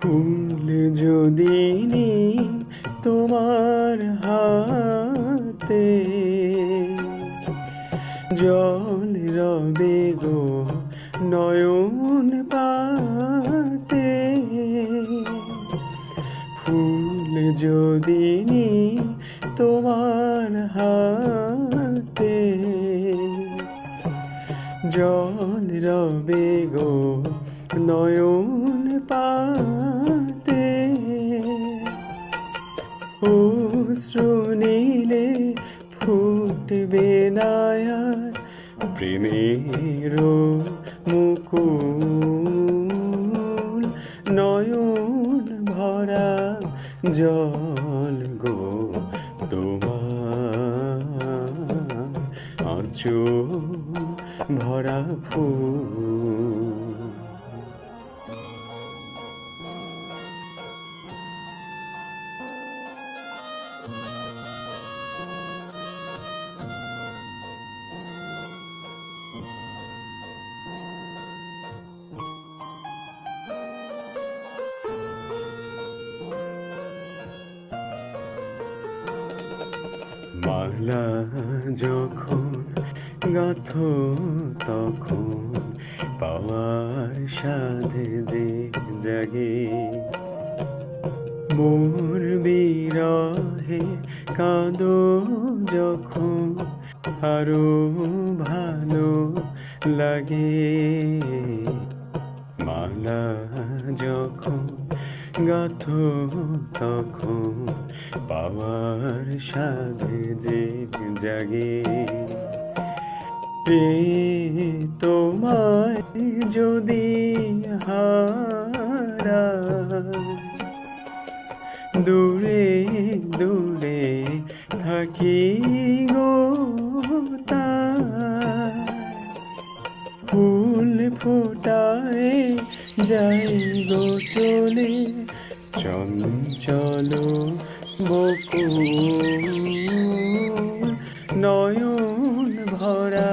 ফুল যদি তোমার হাতে, জল রবে গো নয়ন পাতে। ফুল যদি তোমার হাতে, জল রবে গো নয়ন পাতে। অশ্রু ফুটবে না আর প্রেমের মুকুল। নয়ন ভরা জল গো তোমার। আঁচো ভরা ফুল মালা যখন গাথ তখন পাওয়ার সাধে যে জাগে। মোর বিরহে কাঁদো যখন আরও ভালো লাগে। মালা যখন গাথ তখন পাওয়ার সাধে যে জাগে। রে তোমায় যদি হারা, দূরে দূরে থাকি গো তার ফুল ফোটায় যাই গো চলে চঞ্চল বকুল নয়ন ভরা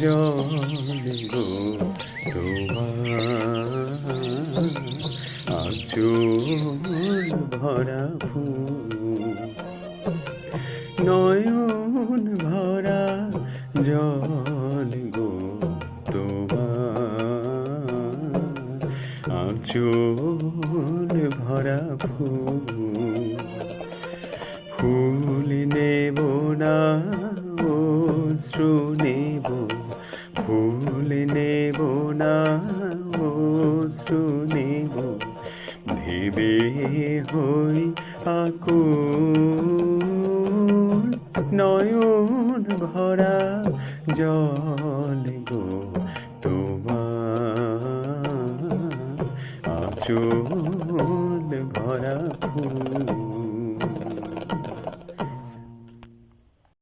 জল গো তোমার ভরা ফুল নয়ন ভরা জল আচল ভরা ফুল ফুল নেব না, অশ্রু নেব, ফুল নেব না, অশ্রু নেব, ভেবে হই আকুল, নয়ন ভরা জল গো, তোমার আচল ভরা ফুল।